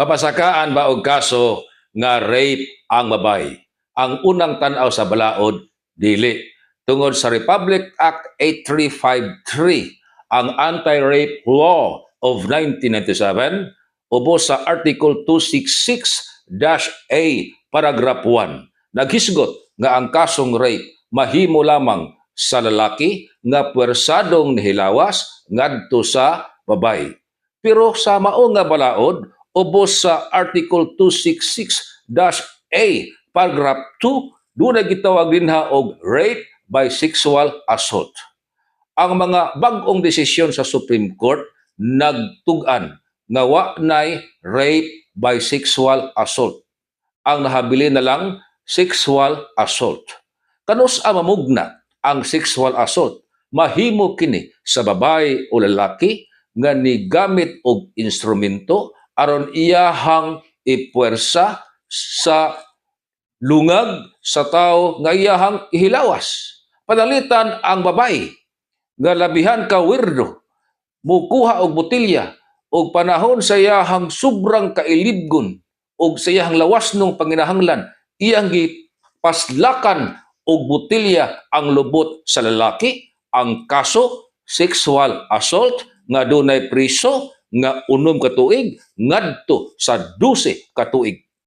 Mapasakaan ba og kaso nga rape ang babay? Ang unang tan-aw sa balaod dili. Tungod sa Republic Act 8353, ang Anti-Rape Law of 1997, ubos sa Article 266-A, Paragraph 1, naghisgot nga ang kasong rape mahimo lamang sa lalaki nga pwersadong nihilawas ngadto sa babay. Pero sa mao nga balaod, ubos sa Article 266-A, Paragraph 2, doon na gitawag dinha og rape by sexual assault. Ang mga bag-ong desisyon sa Supreme Court nagtugan nga wa nay rape by sexual assault. Ang nahabili na lang sexual assault. Kanus ang mamugna ang sexual assault? Mahimo kini sa babae o lalaki nga ni gamit og instrumento aron iyahang ipwersa sa lungag sa tao nga iyahang ihilawas. Panalitan ang babae nga labihan ka wirdo mukuha og botilya og panahon sa iyahang sobrang kailibgon og sa iyahang lawas nung panginahanglan iyang gipaslakan og botilya ang lubot sa lalaki ang kaso sexual assault nga dunay priso nga unom ka tuig ngadto sa 12 ka tuig